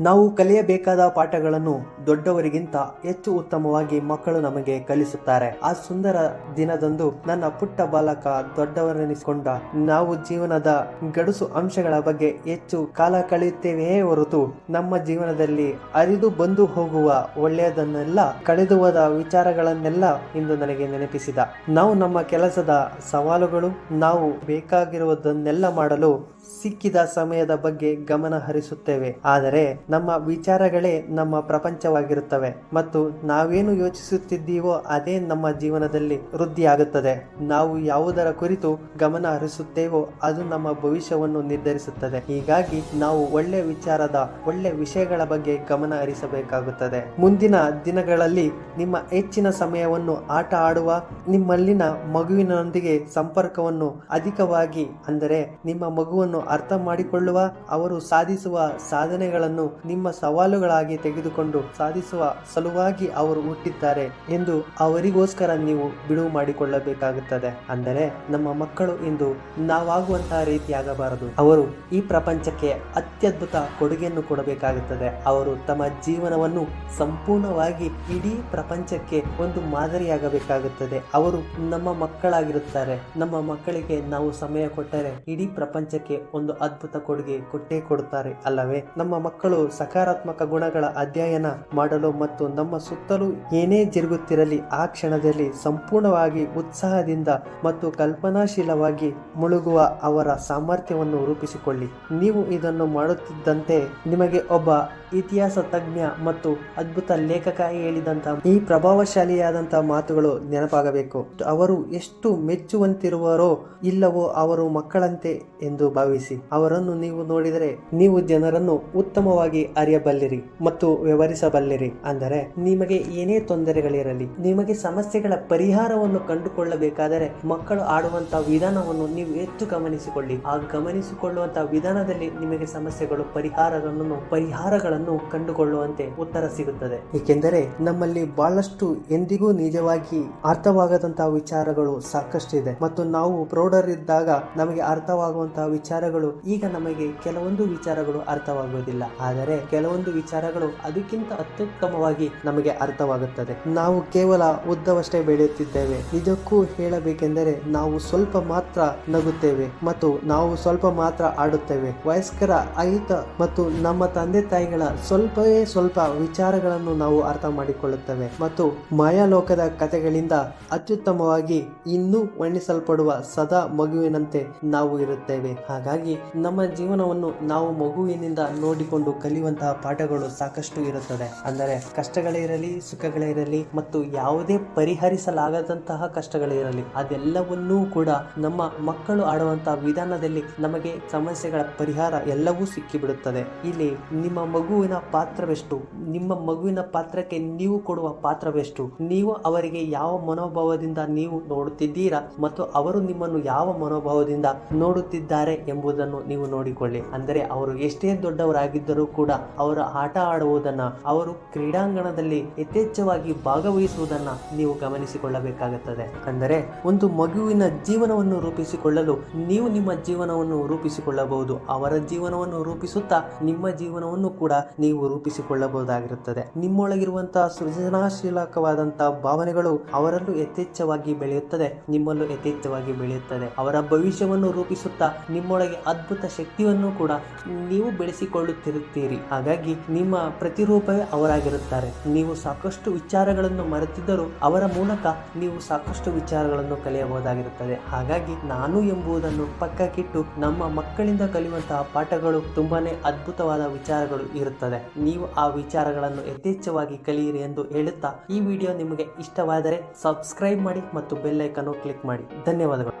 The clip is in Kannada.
ನಾವು ಕಲಿಯಬೇಕಾದ ಪಾಠಗಳನ್ನು ದೊಡ್ಡವರಿಗಿಂತ ಹೆಚ್ಚು ಉತ್ತಮವಾಗಿ ಮಕ್ಕಳು ನಮಗೆ ಕಲಿಸುತ್ತಾರೆ. ಆ ಸುಂದರ ದಿನದಂದು ನನ್ನ ಪುಟ್ಟ ಬಾಲಕ ದೊಡ್ಡವರೆನಿಸಿಕೊಂಡ ನಾವು ಜೀವನದ ಗಡುಸು ಅಂಶಗಳ ಬಗ್ಗೆ ಹೆಚ್ಚು ಕಾಲ ಕಳೆಯುತ್ತೇವೆಯೇ ಹೊರತು ನಮ್ಮ ಜೀವನದಲ್ಲಿ ಅರಿದು ಬಂದು ಹೋಗುವ ಒಳ್ಳೆಯದನ್ನೆಲ್ಲ ಕಳೆದು ಹೋದ ವಿಚಾರಗಳನ್ನೆಲ್ಲ ಇಂದು ನನಗೆ ನೆನಪಿಸಿದ. ನಾವು ನಮ್ಮ ಕೆಲಸದ ಸವಾಲುಗಳು, ನಾವು ಬೇಕಾಗಿರುವುದನ್ನೆಲ್ಲ ಮಾಡಲು ಸಿಕ್ಕಿದ ಸಮಯದ ಬಗ್ಗೆ ಗಮನ ಹರಿಸುತ್ತೇವೆ ಆದರೆ ನಮ್ಮ ವಿಚಾರಗಳೇ ನಮ್ಮ ಪ್ರಪಂಚವಾಗಿರುತ್ತವೆ ಮತ್ತು ನಾವೇನು ಯೋಚಿಸುತ್ತಿದ್ದೀವೋ ಅದೇ ನಮ್ಮ ಜೀವನದಲ್ಲಿ ವೃದ್ಧಿಯಾಗುತ್ತದೆ. ನಾವು ಯಾವುದರ ಕುರಿತು ಗಮನ ಹರಿಸುತ್ತೇವೋ ಅದು ನಮ್ಮ ಭವಿಷ್ಯವನ್ನು ನಿರ್ಧರಿಸುತ್ತದೆ. ಹೀಗಾಗಿ ನಾವು ಒಳ್ಳೆ ವಿಚಾರದ, ಒಳ್ಳೆ ವಿಷಯಗಳ ಬಗ್ಗೆ ಗಮನ ಹರಿಸಬೇಕಾಗುತ್ತದೆ. ಮುಂದಿನ ದಿನಗಳಲ್ಲಿ ನಿಮ್ಮ ಹೆಚ್ಚಿನ ಸಮಯವನ್ನು ಆಟ ಆಡುವ, ನಿಮ್ಮಲ್ಲಿನ ಮಗುವಿನೊಂದಿಗೆ ಸಂಪರ್ಕವನ್ನು ಅಧಿಕವಾಗಿ, ಅಂದರೆ ನಿಮ್ಮ ಮಗುವನ್ನು ಅರ್ಥ ಮಾಡಿಕೊಳ್ಳುವ, ಅವರು ಸಾಧಿಸುವ ಸಾಧನೆಗಳನ್ನು ನಿಮ್ಮ ಸವಾಲುಗಳಾಗಿ ತೆಗೆದುಕೊಂಡು ಸಾಧಿಸುವ ಸಲುವಾಗಿ ಅವರು ಹುಟ್ಟಿದ್ದಾರೆ ಎಂದು ಅವರಿಗೋಸ್ಕರ ನೀವು ಬಿಡುವು ಮಾಡಿಕೊಳ್ಳಬೇಕಾಗುತ್ತದೆ. ಅಂದರೆ ನಮ್ಮ ಮಕ್ಕಳು ಇಂದು ನಾವಾಗುವಂತಹ ರೀತಿಯಾಗಬಾರದು. ಅವರು ಈ ಪ್ರಪಂಚಕ್ಕೆ ಅತ್ಯದ್ಭುತ ಕೊಡುಗೆಯನ್ನು ಕೊಡಬೇಕಾಗುತ್ತದೆ. ಅವರು ತಮ್ಮ ಜೀವನವನ್ನು ಸಂಪೂರ್ಣವಾಗಿ ಇಡೀ ಪ್ರಪಂಚಕ್ಕೆ ಒಂದು ಮಾದರಿಯಾಗಬೇಕಾಗುತ್ತದೆ. ಅವರು ನಮ್ಮ ಮಕ್ಕಳಾಗಿರುತ್ತಾರೆ. ನಮ್ಮ ಮಕ್ಕಳಿಗೆ ನಾವು ಸಮಯ ಕೊಟ್ಟರೆ ಇಡೀ ಪ್ರಪಂಚಕ್ಕೆ ಒಂದು ಅದ್ಭುತ ಕೊಡುಗೆ ಕೊಟ್ಟೇ ಕೊಡುತ್ತಾರೆ. ಅಲ್ಲವೇ? ನಮ್ಮ ಮಕ್ಕಳು ಸಕಾರಾತ್ಮಕ ಗುಣಗಳ ಅಧ್ಯಯನ ಮಾಡಲು ಮತ್ತು ನಮ್ಮ ಸುತ್ತಲೂ ಏನೇ ಜರುಗುತ್ತಿರಲಿ, ಆ ಕ್ಷಣದಲ್ಲಿ ಸಂಪೂರ್ಣವಾಗಿ ಉತ್ಸಾಹದಿಂದ ಮತ್ತು ಕಲ್ಪನಾಶೀಲವಾಗಿ ಮುಳುಗುವ ಅವರ ಸಾಮರ್ಥ್ಯವನ್ನು ರೂಪಿಸಿಕೊಳ್ಳಿ. ನೀವು ಇದನ್ನು ಮಾಡುತ್ತಿದ್ದಂತೆ ನಿಮಗೆ ಒಬ್ಬ ಇತಿಹಾಸ ತಜ್ಞ ಮತ್ತು ಅದ್ಭುತ ಲೇಖಕ ಹೇಳಿದಂತ ಈ ಪ್ರಭಾವಶಾಲಿಯಾದಂಥ ಮಾತುಗಳು ನೆನಪಾಗಬೇಕು. ಅವರು ಎಷ್ಟು ಮೆಚ್ಚುವಂತಿರುವರೋ ಇಲ್ಲವೋ ಅವರು ಮಕ್ಕಳಂತೆ ಎಂದು ಭಾವಿಸಿ. ಅವರನ್ನು ನೀವು ನೋಡಿದರೆ ನೀವು ಜನರನ್ನು ಉತ್ತಮವಾಗಿ ಅರಿಯಬಲ್ಲಿರಿ ಮತ್ತು ವ್ಯವಹರಿಸಬಲ್ಲಿರಿ ಅಂದರೆ ನಿಮಗೆ ಏನೇ ತೊಂದರೆಗಳಿರಲಿ, ನಿಮಗೆ ಸಮಸ್ಯೆಗಳ ಪರಿಹಾರವನ್ನು ಕಂಡುಕೊಳ್ಳಬೇಕಾದರೆ ಮಕ್ಕಳು ಆಡುವಂತಹ ವಿಧಾನವನ್ನು ನೀವು ಹೆಚ್ಚು ಗಮನಿಸಿಕೊಳ್ಳಿ. ಆ ಗಮನಿಸಿಕೊಳ್ಳುವಂತಹ ವಿಧಾನದಲ್ಲಿ ನಿಮಗೆ ಸಮಸ್ಯೆಗಳು, ಪರಿಹಾರಗಳನ್ನು ಪರಿಹಾರಗಳನ್ನು ಕಂಡುಕೊಳ್ಳುವಂತೆ ಉತ್ತರ ಸಿಗುತ್ತದೆ. ಏಕೆಂದರೆ ನಮ್ಮಲ್ಲಿ ಬಹಳಷ್ಟು ಎಂದಿಗೂ ನಿಜವಾಗಿ ಅರ್ಥವಾಗದಂತಹ ವಿಚಾರಗಳು ಸಾಕಷ್ಟಿದೆ. ಮತ್ತು ನಾವು ಪ್ರೌಢರಿದ್ದಾಗ ನಮಗೆ ಅರ್ಥವಾಗುವಂತಹ ವಿಚಾರಗಳು, ಈಗ ನಮಗೆ ಕೆಲವೊಂದು ವಿಚಾರಗಳು ಅರ್ಥವಾಗುವುದಿಲ್ಲ. ಆದರೆ ಕೆಲವೊಂದು ವಿಚಾರಗಳು ಅದಕ್ಕಿಂತ ಅತ್ಯುತ್ತಮವಾಗಿ ನಮಗೆ ಅರ್ಥವಾಗುತ್ತದೆ. ನಾವು ಕೇವಲ ಉದ್ದವಷ್ಟೇ ಬೆಳೆಯುತ್ತಿದ್ದೇವೆ. ನಿಜಕ್ಕೂ ಹೇಳಬೇಕೆಂದರೆ ನಾವು ಸ್ವಲ್ಪ ಮಾತ್ರ ನಗುತ್ತೇವೆ ಮತ್ತು ನಾವು ಸ್ವಲ್ಪ ಮಾತ್ರ ಆಡುತ್ತೇವೆ. ವಯಸ್ಕರ ಅಹಿತ ಮತ್ತು ನಮ್ಮ ತಂದೆ ತಾಯಿಗಳ ಸ್ವಲ್ಪವೇ ಸ್ವಲ್ಪ ವಿಚಾರಗಳನ್ನು ನಾವು ಅರ್ಥ ಮಾಡಿಕೊಳ್ಳುತ್ತೇವೆ ಮತ್ತು ಮಾಯಾಲೋಕದ ಕಥೆಗಳಿಂದ ಅತ್ಯುತ್ತಮವಾಗಿ ಇನ್ನೂ ವರ್ಣಿಸಲ್ಪಡುವ ಸದಾ ಮಗುವಿನಂತೆ ನಾವು ಇರುತ್ತೇವೆ. ಹಾಗಾಗಿ ನಮ್ಮ ಜೀವನವನ್ನು ನಾವು ಮಗುವಿನಿಂದ ನೋಡಿಕೊಂಡು ಕಲಿಯುವಂತಹ ಪಾಠಗಳು ಸಾಕಷ್ಟು ಇರುತ್ತದೆ. ಅಂದರೆ ಕಷ್ಟಗಳೇ ಇರಲಿ, ಸುಖಗಳೇ ಇರಲಿ ಮತ್ತು ಯಾವುದೇ ಪರಿಹರಿಸಲಾಗದಂತಹ ಕಷ್ಟಗಳಿರಲಿ ಅದೆಲ್ಲವನ್ನೂ ಕೂಡ ನಮ್ಮ ಮಕ್ಕಳು ಆಡುವಂತಹ ವಿಧಾನದಲ್ಲಿ ನಮಗೆ ಸಮಸ್ಯೆಗಳ ಪರಿಹಾರ ಎಲ್ಲವೂ ಸಿಕ್ಕಿಬಿಡುತ್ತದೆ. ಇಲ್ಲಿ ನಿಮ್ಮ ಮಗುವಿನ ಪಾತ್ರವೆಷ್ಟು? ನಿಮ್ಮ ಮಗುವಿನ ಪಾತ್ರಕ್ಕೆ ನೀವು ಕೊಡುವ ಪಾತ್ರವೆಷ್ಟು? ನೀವು ಅವರಿಗೆ ಯಾವ ಮನೋಭಾವದಿಂದ ನೀವು ನೋಡುತ್ತಿದ್ದೀರಾ ಮತ್ತು ಅವರು ನಿಮ್ಮನ್ನು ಯಾವ ಮನೋಭಾವದಿಂದ ನೋಡುತ್ತಿದ್ದಾರೆ ಎಂಬುದನ್ನು ನೀವು ನೋಡಿಕೊಳ್ಳಿ. ಅಂದರೆ ಅವರು ಎಷ್ಟೇ ದೊಡ್ಡವರಾಗಿದ್ದರೂ ಕೂಡ ಅವರ ಆಟ ಆಡುವುದನ್ನ, ಅವರು ಕ್ರೀಡಾಂಗಣದಲ್ಲಿ ಯಥೇಚ್ಛವಾಗಿ ಭಾಗವಹಿಸುವುದನ್ನ ನೀವು ಗಮನಿಸಿಕೊಳ್ಳಬೇಕಾಗುತ್ತದೆ. ಅಂದರೆ ಒಂದು ಮಗುವಿನ ಜೀವನವನ್ನು ರೂಪಿಸಿಕೊಳ್ಳಲು ನೀವು ನಿಮ್ಮ ಜೀವನವನ್ನು ರೂಪಿಸಿಕೊಳ್ಳಬಹುದು, ಅವರ ಜೀವನವನ್ನು ರೂಪಿಸುತ್ತಾ ನಿಮ್ಮ ಜೀವನವನ್ನು ಕೂಡ ನೀವು ರೂಪಿಸಿಕೊಳ್ಳಬಹುದಾಗಿರುತ್ತದೆ. ನಿಮ್ಮೊಳಗಿರುವಂತಹ ಸೃಜನಾಶೀಲಕವಾದಂತಹ ಭಾವನೆಗಳು ಅವರಲ್ಲೂ ಯಥೇಚ್ಛವಾಗಿ ಬೆಳೆಯುತ್ತದೆ, ನಿಮ್ಮಲ್ಲೂ ಯಥೇಚ್ಛವಾಗಿ ಬೆಳೆಯುತ್ತದೆ. ಅವರ ಭವಿಷ್ಯವನ್ನು ರೂಪಿಸುತ್ತಾ ನಿಮ್ಮೊಳಗೆ ಅದ್ಭುತ ಶಕ್ತಿಯನ್ನು ಕೂಡ ನೀವು ಬೆಳೆಸಿಕೊಳ್ಳುತ್ತಿರುತ್ತೀರಿ. ಹಾಗಾಗಿ ನಿಮ್ಮ ಪ್ರತಿರೂಪವೇ ಅವರಾಗಿರುತ್ತಾರೆ. ನೀವು ಸಾಕಷ್ಟು ವಿಚಾರಗಳನ್ನು ಮರೆತಿದ್ದರೂ ಅವರ ಮೂಲಕ ನೀವು ಸಾಕಷ್ಟು ವಿಚಾರಗಳನ್ನು ಕಲಿಯಬಹುದಾಗಿರುತ್ತದೆ. ಹಾಗಾಗಿ ನಾನು ಎಂಬುದನ್ನು ಪಕ್ಕಕ್ಕಿಟ್ಟು ನಮ್ಮ ಮಕ್ಕಳಿಂದ ಕಲಿಯುವಂತಹ ಪಾಠಗಳು ತುಂಬಾನೇ ಅದ್ಭುತವಾದ ವಿಚಾರಗಳು ಇರುತ್ತದೆ. ನೀವು ಆ ವಿಚಾರಗಳನ್ನು ಯಥೇಚ್ಛವಾಗಿ ಕಲಿಯಿರಿ ಎಂದು ಹೇಳುತ್ತಾ ಈ ವಿಡಿಯೋ ನಿಮಗೆ ಇಷ್ಟವಾದರೆ ಸಬ್ಸ್ಕ್ರೈಬ್ ಮಾಡಿ ಮತ್ತು ಬೆಲ್ ಐಕನ್ ಕ್ಲಿಕ್ ಮಾಡಿ. ಧನ್ಯವಾದಗಳು.